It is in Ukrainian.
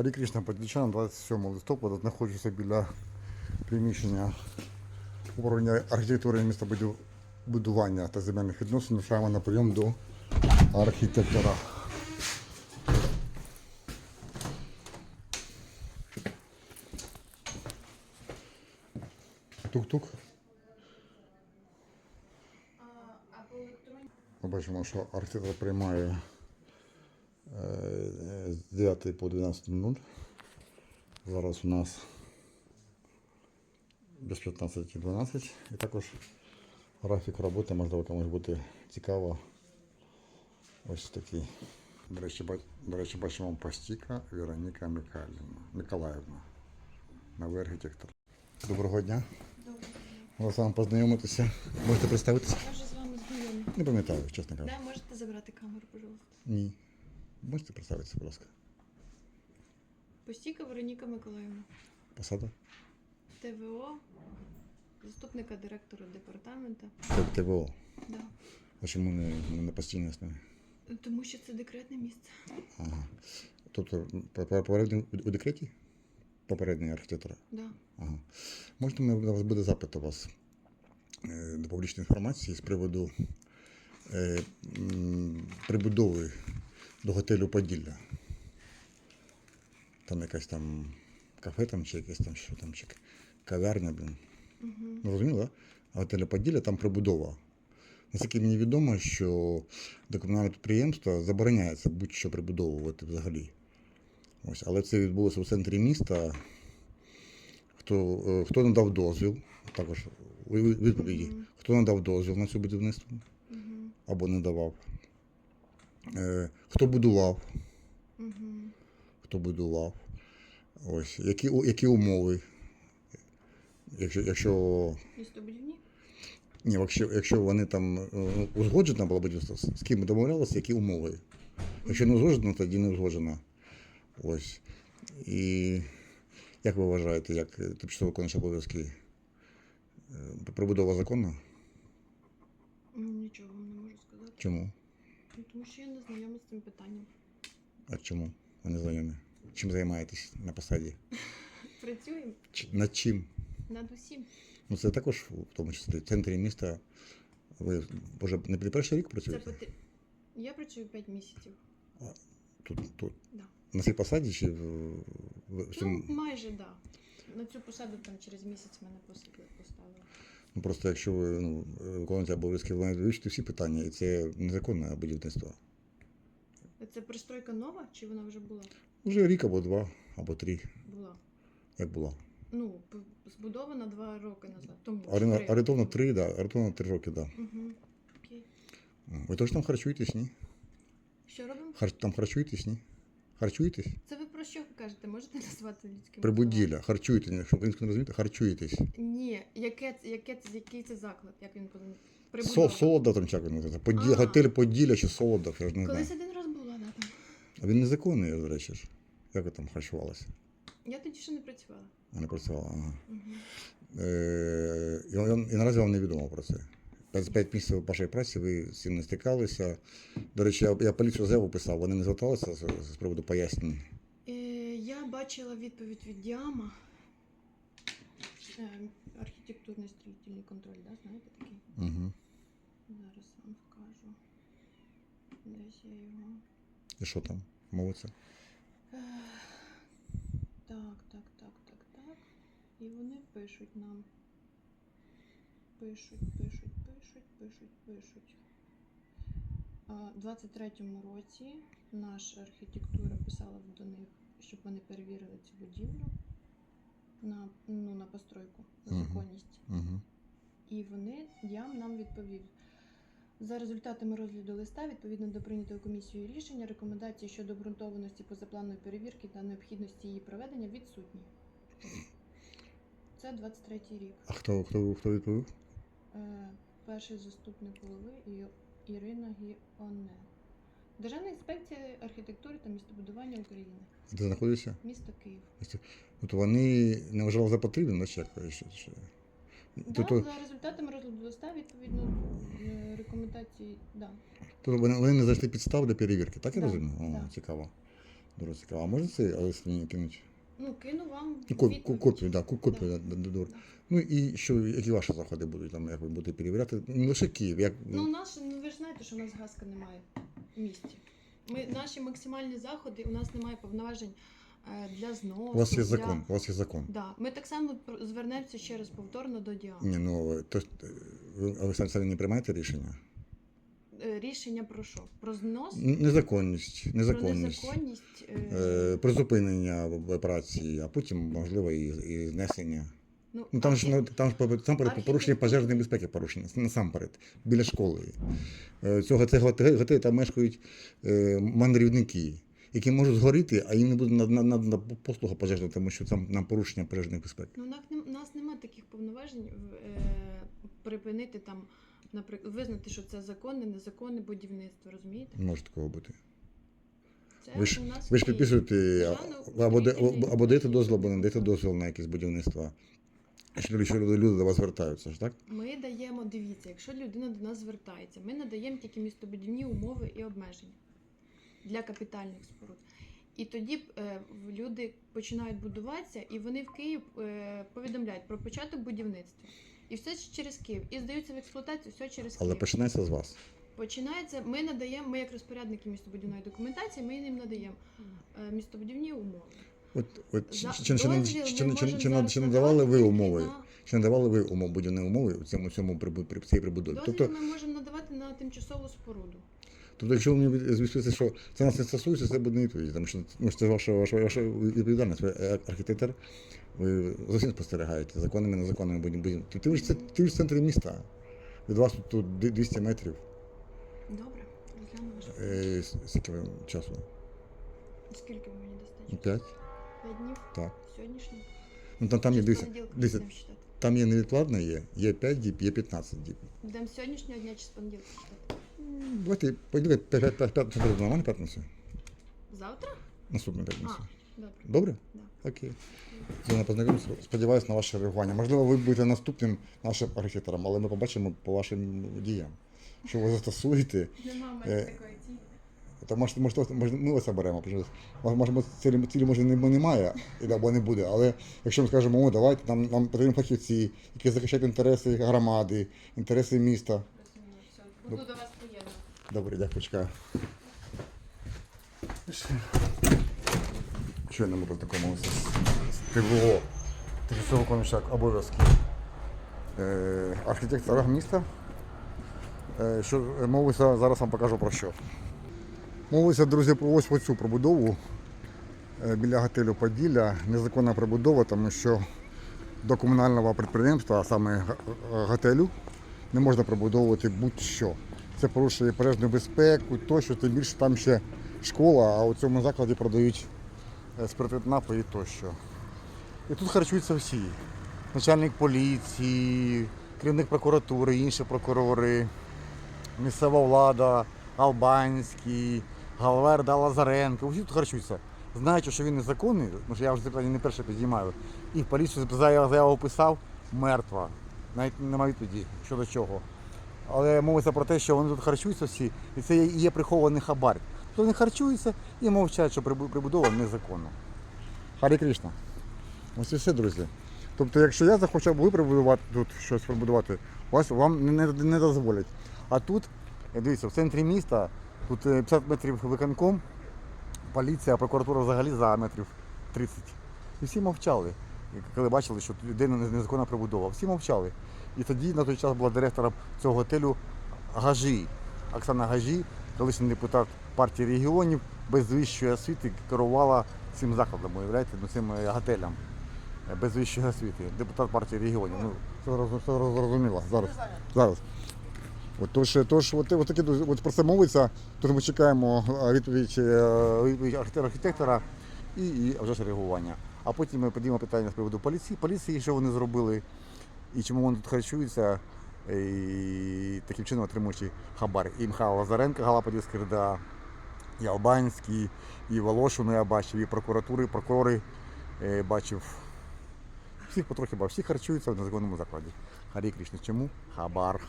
Харі Кришна Петлічан, 27 листопада, знаходжуся біля приміщення управління архітектури і містобудування та земельних відносин. Рушаємо на прийом до архітектора. Тук-тук. Ми бачимо, що архітектор приймає з 9 по 12.00. Зараз у нас без 15.12. І також графік роботи, можливо, комусь буде цікаво. Ось такий. До речі, до речі, бачимо Пастіка Вероніка Микалівна, Миколаївна. Новий архітектор. Доброго дня. Можна з вами познайомитися. Можете представитися? Я вже з вами знайомі. Не пам'ятаю, чесно кажучи. Да, можете забрати камеру, пожалуйста. Ні. Можете представитися, будь ласка. Постійка Вероніка Миколаївна. Посада? ТВО, заступника директора департамента. Т- ТВО. Да. А чому не, не на постійній основі? Тому що це декретне місце. Ага. Тобто по- по- у декреті? Попередній архітектора? Да. Ага. Можете, у вас буде запит у вас е, до публічної інформації з приводу е, прибудови до готелю Поділля. Там якась там кафе там, чи якесь там, що там, чи кав'ярня, блін. Угу. Ну, розуміло, да? А готеля Поділля там прибудова. Наскільки мені відомо, що до комунального підприємства забороняється будь-що прибудовувати взагалі. Ось, але це відбулося у центрі міста. Хто, е, хто надав дозвіл, також у відповіді, хто надав дозвіл на це будівництво або не давав. Е, хто будував, Угу. хто будував. Ось, які, які умови. Якщо, якщо Містобудівні? Ні, якщо, якщо вони там е, узгоджено було будівництво, з ким домовлялися, які умови. Якщо не узгоджено, тоді не узгоджено. Ось. І як ви вважаєте, як тимчасово виконуючий обов'язки е, прибудова законна? Нічого вам не можу сказати. Чому? Тому що я не знайома з цим питанням. А чому? Ви не знайомі? Чим займаєтесь на посаді? Працюємо Чи- Над чим? над усім. Ну це також в тому числі в центрі міста. Ви вже не під перший рік Це працюєте? Я працюю 5 місяців. Тут, тут. Да. На цій посаді чи в, в, в Ну, цьому? майже так. Да. На цю посаду там через місяць мене посадили- поставили. Ну просто якщо ви ну, виконуєте обов'язки, ви маєте всі питання, і це незаконне будівництво. Це пристройка нова чи вона вже була? Вже рік або два, або три, Була. як було. Ну, збудована два роки назад. Тому. Орієнтовно три, да, орієнтовно три роки, да. Угу. Окей. Ви теж там харчуєтесь, ні? Що робимо? Хар... Там харчуєтесь, ні? Харчуєтесь? Це ви кажете? Можете назвати людським? Прибуділля, харчуєтесь, якщо українською не розумієте, харчуєтесь. Ні, яке, це- яке, це- який це заклад? Як він? Со, Прибудова. солода там як він називається. Поді... А. Готель Поділля чи Солодов, я ж не знаю. Колись один раз була, да, там. А він незаконний, до речі ж. Як ви там харчувалися? Я тоді ще не працювала. А не працювала, ага. Угу. Е, і, і, і наразі вам не відомо про це. За 5 місяців вашої праці ви з цим не стикалися. До речі, я, я поліцію заяву писав, вони не зверталися з, з приводу пояснень. Е, я бачила відповідь від Діама. Е, архітектурний строїтельний контроль, да? знаєте такий? Угу. Зараз вам скажу. Десь я його. І що там? Мовиться? Так, так, так, так, так. І вони пишуть нам. Пишуть, пишуть, пишуть, пишуть, пишуть. В 23-му році наша архітектура писала до них, щоб вони перевірили цю будівлю на, ну, на постройку, на законність. Угу. І вони ям нам відповів. За результатами розгляду листа, відповідно до прийнятого комісією рішення, рекомендації щодо обґрунтованості позапланової перевірки та необхідності її проведення відсутні. Це 23-й рік. А хто, хто, хто відповів? Е, перший заступник голови Ірина Гіоне. Державна інспекція архітектури та містобудування України. Де знаходиться? Місто Київ. От вони не вважали за потрібне, ну, чи як? Чи, чи... Да, Тобто, за результатами розгляду листа, відповідно е, рекомендації, да. тобто вони, вони не знайшли підстав для перевірки, так я Да, розумію? О, да. цікаво. Дуже цікаво. А можна це роз'яснення кинути? Ну, кину вам відповідь. Копію, да, копію, Да. да, Ну і що, які ваші заходи будуть там, як ви будете перевіряти? Не лише Київ, як Ну, наш, ну ви ж знаєте, що у нас газка немає в місті. Ми, наші максимальні заходи, у нас немає повноважень е, для зносу. у вас є для... закон, у вас є закон. Да. Ми так само звернемося ще раз повторно до Діани. Ні, ну то, ви, а ви самі самі не приймаєте рішення? Е, Рішення про що? Про знос? Н- Незаконність, Про незаконність. незаконність. Е, призупинення операції, а потім, можливо, і, і знесення. ну, Ну там ж ну, там ж по- там перед Архітектура. порушення пожежної безпеки порушення насамперед біля школи. Е, Цього цього готелю там мешкають е, мандрівники, які можуть згоріти, а їм не буде надана послуга пожежна, тому що там нам порушення пожежної безпеки. Ну, у нас, нем- у нас немає таких повноважень е, припинити там, наприклад, визнати, що це законне, незаконне будівництво, розумієте? Може такого бути. Це Ви ж у нас ви ж підписуєте а- або, де- або, або даєте дозвіл, або не даєте дозвіл на якесь будівництво. Що люди, що люди люди до вас звертаються, ж так? Ми даємо, дивіться, якщо людина до нас звертається, ми надаємо тільки містобудівні умови і обмеження для капітальних споруд. І тоді е, в- люди починають будуватися, і вони в Київ е, повідомляють про початок будівництва. І все через Київ. І здаються в експлуатацію все через Але починається з вас. Починається, ми надаємо, ми як розпорядники містобудівної документації, ми їм надаємо е, містобудівні умови. От, от чи, За чи, чи, не- дозвіл чи, ми чи, можемо чи, не- зараз чи надавали ви умови? на- Чи надавали ви умов будівні умови у цьому, цьому прибу- при цій прибудові? Дозвіл Тобто, ми можемо надавати на тимчасову споруду. Тобто, якщо ви мені звістуєте, що це нас не стосується, це буде не відповідь, тому що ну, це ваша, ваша, ваша відповідальність. Ви е, архітектор, ви зовсім спостерігаєте законними, незаконними будівлями. Ти, ж це- ти ж в центрі міста. Від вас тут, тут 200 метрів. Добре, розгляну ваше. Е, скільки часу? Скільки мені дасте? П'ять? П'ять днів? Так. Сьогоднішній? Ну там, там є дивіться, дивіться, будемо там є невідкладне є, є 5 діб, є 15 діб. Будемо сьогоднішнього дня чи з понеділка считати? Давайте, подивіться, п'ятницю, нормально п'ятницю? Завтра? Наступну п'ятницю. добре. Добре? Да. Окей. Я познайомимося. Сподіваюся на ваше реагування. Можливо, ви будете наступним нашим архітектором, але ми побачимо по вашим діям, що ви застосуєте. Нема в мене Е, такої цілі. То може, може, може ми вас оберемо. Може, цілі, цілі може немає або не буде. Але якщо ми скажемо, о, давайте нам, нам потрібні фахівці, які захищають інтереси громади, інтереси міста. Буду до вас. Добре, дякую, чекаю. Щойно ми познайомилися з ТВО, тимчасово обов'язки е, архітектора міста. Е, що е, мовиться, зараз вам покажу про що. Мовиться, друзі, про ось оцю пробудову е, біля готелю Поділля. Незаконна прибудова, тому що до комунального підприємства, а саме готелю, не можна прибудовувати будь-що. Це порушує пожежну безпеку, тощо, тим більше там ще школа, а у цьому закладі продають е, спиртні напої тощо. І тут харчуються всі. Начальник поліції, керівник прокуратури, інші прокурори, місцева влада, Албанський, Галверда Лазаренко. Усі тут харчуються. Знаючи, що він незаконний, тому що я вже це питання не перше підіймаю, і в поліцію заяву писав, мертва. Навіть немає відповіді щодо чого. Але мовиться про те, що вони тут харчуються всі, і це є прихований хабар. Тобто вони харчуються і мовчать, що прибудова незаконна. Харі Кришна. Ось і все, друзі. Тобто, якщо я захочу ви прибудувати тут щось прибудувати, вас вам не, не, дозволять. А тут, е, дивіться, в центрі міста, тут е, 50 метрів виконком, поліція, прокуратура взагалі за метрів 30. І всі мовчали, коли бачили, що людина незаконна прибудова. Всі мовчали. І тоді на той час була директором цього готелю Гажі. Оксана Гажі, колишній депутат партії регіонів, без вищої освіти керувала цим закладом, уявляєте, ну, цим е, готелем. Е, Без вищої освіти. Депутат партії регіонів. Ну, це зрозуміло. Зараз. Зараз. От, тож, тож от, от, такі, от про це мовиться, тож ми чекаємо е, відповідь, архітектора і, і вже ж реагування. А потім ми підіймемо питання з приводу поліції, поліції, що вони зробили, і чому вони тут харчуються, і таким чином отримуючи хабар. І Михайло Лазаренко, Галаподівський РДА, і Албанський, і Волошину я бачив, і прокуратури, і прокурори е, бачив. Всіх потрохи бачив, всі харчуються в незаконному закладі. Харі Кришна. Чому? Хабар.